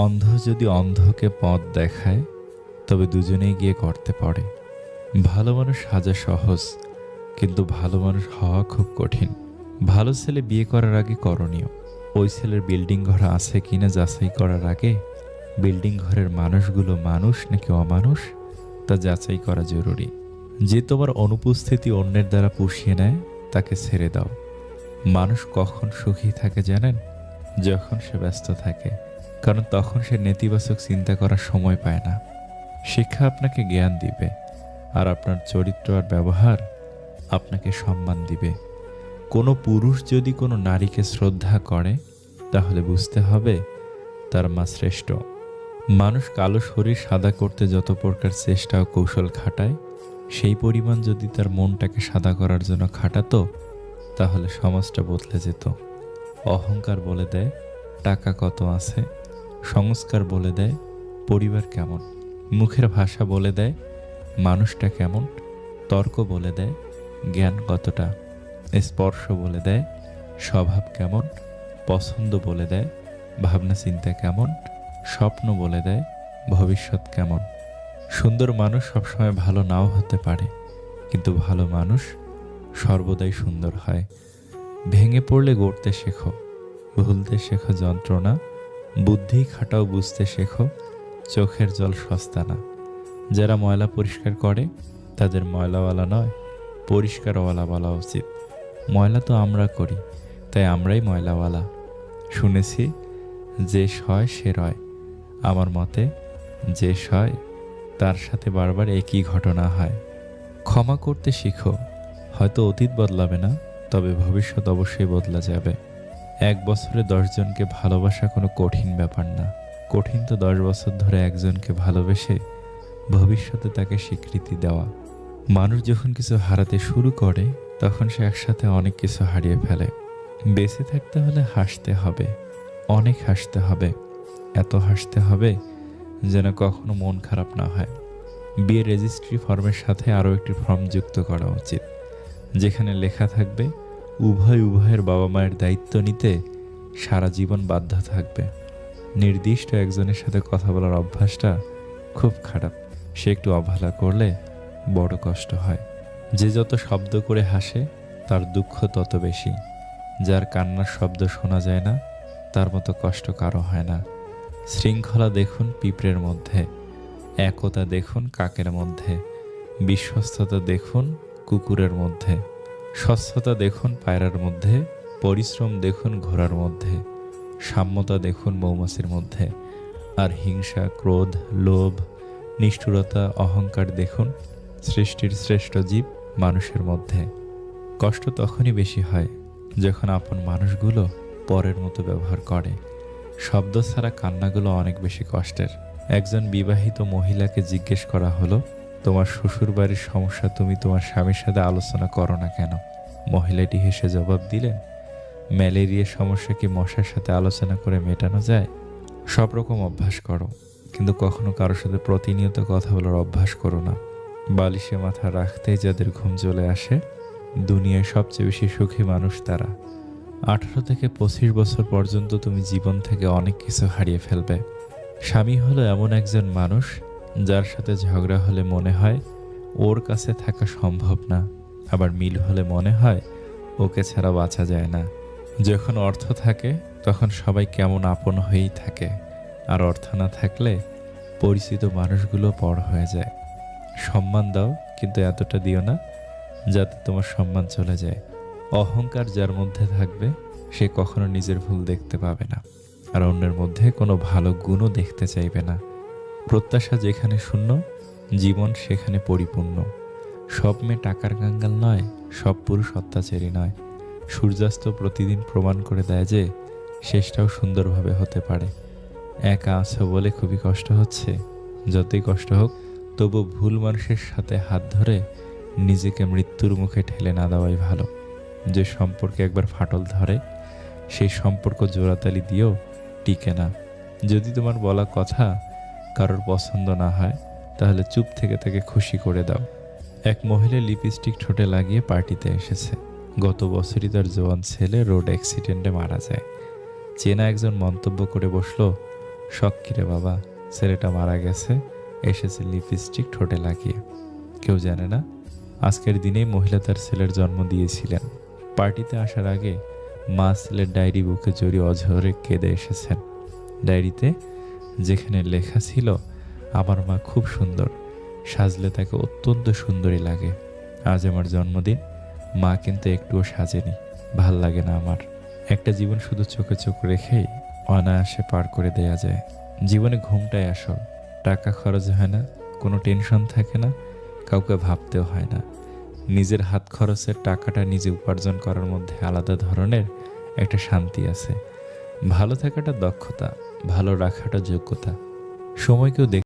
অন্ধ যদি অন্ধকে পথ দেখায়, তবে দুজনেই গিয়ে করতে পারে। ভালো মানুষ সাজা সহজ, কিন্তু ভালো মানুষ হওয়া খুব কঠিন। ভালো ছেলে বিয়ে করার আগে করণীয়। ওই ছেলের বিল্ডিং ঘর আছে কিনা যাচাই করার আগে, বিল্ডিং ঘরের মানুষগুলো মানুষ নাকি অমানুষ, তা যাচাই করা জরুরি। যে তোমার অনুপস্থিতি অন্যের দ্বারা পুষিয়ে নেয়, তাকে ছেড়ে দাও। মানুষ কখন সুখী থাকে জানেন? যখন সে ব্যস্ত থাকে। কারণ তখন সে নেতিবাচক চিন্তা করার সময় পায় না। শিক্ষা আপনাকে জ্ঞান দিবে, আর আপনার চরিত্র আর ব্যবহার আপনাকে সম্মান দিবে। কোনো পুরুষ যদি কোনো নারীকে শ্রদ্ধা করে, তাহলে বুঝতে হবে তার মা শ্রেষ্ঠ। মানুষ কালো শরীর সাদা করতে যত প্রকার চেষ্টা ও কৌশল খাটায়, সেই পরিমাণ যদি তার মনটাকে সাদা করার জন্য খাটাতো, তাহলে সমাজটা বদলে যেত। অহংকার বলে দেয়, টাকা কত আছে? সংস্কার বলে দেয়, পরিবার কেমন? মুখের ভাষা বলে দেয়, মানুষটা কেমন? তর্ক বলে দেয়, জ্ঞান কতটা? স্পর্শ বলে দেয়, স্বভাব কেমন? পছন্দ বলে দেয়, ভাবনা চিন্তা কেমন? স্বপ্ন বলে দেয়, ভবিষ্যৎ কেমন? সুন্দর মানুষ সবসময় ভালো নাও হতে পারে, কিন্তু ভালো মানুষ সর্বদাই সুন্দর হয়। ভেঙে পড়লে গড়তে শেখো, ভুলতে শেখো যন্ত্রণা বুদ্ধি খাটাও বুঝতে শেখো, চোখের জল সস্তা না। যারা ময়লা পরিষ্কার করে, তাদের ময়লাওয়ালা নয় পরিষ্কারওয়ালা বলা উচিত। ময়লা তো আমরা করি, তাই আমরাই ময়লাওয়ালা। শুনেছি, যে সয় সে রয়। আমার মতে, যে সয়, তার সাথে বারবার একই ঘটনা হয়। ক্ষমা করতে শিখো, হয়তো অতীত বদলাবে না, তবে ভবিষ্যৎ অবশ্যই বদলা যাবে। এক বছরে দশজনকে ভালোবাসা কোনো কঠিন ব্যাপার না। কঠিন তো দশ বছর ধরে একজনকে ভালোবেসে ভবিষ্যতে তাকে স্বীকৃতি দেওয়া। মানুষ যখন কিছু হারাতে শুরু করে, তখন সে একসাথে অনেক কিছু হারিয়ে ফেলে। বেঁচে থাকতে হলে হাসতে হবে, অনেক হাসতে হবে। এত হাসতে হবে যেন কখনো মন খারাপ না হয়। বিয়ে রেজিস্ট্রি ফর্মের সাথে আরও একটি ফর্ম যুক্ত করা উচিত, যেখানে লেখা থাকবে উভয় উভয়ের বাবা মায়ের দায়িত্ব নিতে সারা জীবন বাধ্য থাকবে। নির্দিষ্ট একজনের সাথে কথা বলার অভ্যাসটা খুব খারাপ। সে একটু অবহেলা করলে বড় কষ্ট হয়। যে যত শব্দ করে হাসে, তার দুঃখ তত বেশি। যার কান্নার শব্দ শোনা যায় না, তার মতো কষ্ট কারও হয় না। শৃঙ্খলা দেখুন পিঁপড়ের মধ্যে, একতা দেখুন কাকের মধ্যে, বিশ্বস্ততা দেখুন কুকুরের মধ্যে। স্বচ্ছতা দেখুন পায়রার মধ্যে, পরিশ্রম দেখুন ঘোড়ার মধ্যে, সাম্যতা দেখুন মৌমাছির মধ্যে, আর হিংসা, ক্রোধ, লোভ, নিষ্ঠুরতা, অহংকার দেখুন সৃষ্টির শ্রেষ্ঠ জীব মানুষের মধ্যে। কষ্ট তখনই বেশি হয় যখন আপন মানুষগুলো পরের মতো ব্যবহার করে। শব্দ ছাড়া কান্নাগুলো অনেক বেশি কষ্টের। একজন বিবাহিত মহিলাকে জিজ্ঞেস করা হলো তোমার শ্বশুর বাড়ির সমস্যা তুমি তোমার স্বামীর সাথে আলোচনা করো না কেন? মহিলাটি হেসে জবাব দিলেন ম্যালেরিয়ার সমস্যা কি মশার সাথে আলোচনা করে মেটানো যায়? সব রকম অভ্যাস করো, কিন্তু কখনো কারোর সাথে প্রতিনিয়ত কথা বলার অভ্যাস করো না। বালিশে মাথা রাখতেই যাদের ঘুম চলে আসে, দুনিয়ায় সবচেয়ে বেশি সুখী মানুষ তারা। আঠারো থেকে পঁচিশ বছর পর্যন্ত তুমি জীবন থেকে অনেক কিছু হারিয়ে ফেলবে। স্বামী হলো এমন একজন মানুষ যার সাথে ঝগড়া হলে মনে হয় ওর কাছে থাকা সম্ভব না, আবার মিল হলে মনে হয় ওকে ছাড়া বাঁচা যায় না। যখন অর্থ থাকে, তখন সবাই কেমন আপন হয়েই থাকে। আর অর্থ না থাকলে পরিচিত মানুষগুলো পর হয়ে যায়। সম্মান দাও, কিন্তু এতটা দিও না যাতে তোমার সম্মান চলে যায়। অহংকার যার মধ্যে থাকবে, সে কখনো নিজের ভুল দেখতে পাবে না। আর অন্যের মধ্যে কোনো ভালো গুণও দেখতে চাইবে না। প্রত্যাশা যেখানে শূন্য, জীবন সেখানে পরিপূর্ণ। সব মেয়ে টাকার গাঙ্গাল নয়, সব পুরুষ অত্যাচারী নয়। সূর্যাস্ত প্রতিদিন প্রমাণ করে দেয় যে, শেষটাও সুন্দরভাবে হতে পারে। একা আছো বলে খুবই কষ্ট হচ্ছে। যতই কষ্ট হোক, তবু ভুল মানুষের সাথে হাত ধরে নিজেকে মৃত্যুর মুখে ঠেলে না দেওয়াই ভালো। যে সম্পর্কে একবার ফাটল ধরে, সেই সম্পর্ক জোড়াতালি দিয়েও টিকে না। যদি তোমার বলা কথা কারোর পছন্দ না হয়, তাহলে চুপ থেকে তাকে খুশি করে দাও। এক মহিলা লিপস্টিক ঠোঁটে লাগিয়ে পার্টিতে এসেছে। গত বছরই তার জোয়ান ছেলে রোড অ্যাক্সিডেন্টে মারা যায়। চেনা একজন মন্তব্য করে বসল, শখ কিরে বাবা, ছেলেটা মারা গেছে, এসেছে লিপস্টিক ঠোঁটে লাগিয়ে। কেউ জানে না, আজকের দিনেই মহিলা তার ছেলের জন্ম দিয়েছিলেন। পার্টিতে আসার আগে মা ছেলের ডায়েরি বুকে জড়িয়ে অঝরে কেঁদে এসেছেন। ডায়েরিতে যেখানে লেখা ছিল, আমার মা খুব সুন্দর। সাজলে তাকে অত্যন্ত সুন্দরী লাগে। আজ আমার জন্মদিন। মা কিন্তু একটুও সাজেনি। ভালো লাগে না আমার। একটা জীবন শুধু চোখে চোখ রেখেই অনায়াসে পার করে দেয়া যায়। জীবনে ঘুমটাই আসল। টাকা খরচ হয় না, কোনো টেনশন থাকে না, কাউকে ভাবতেও হয় না। নিজের হাত খরচের টাকাটা নিজে উপার্জন করার মধ্যে আলাদা ধরনের একটা শান্তি আছে। ভালো থাকাটা দক্ষতা। ভালো রাখাটা যোগ্যতা। সময়কেও দেখ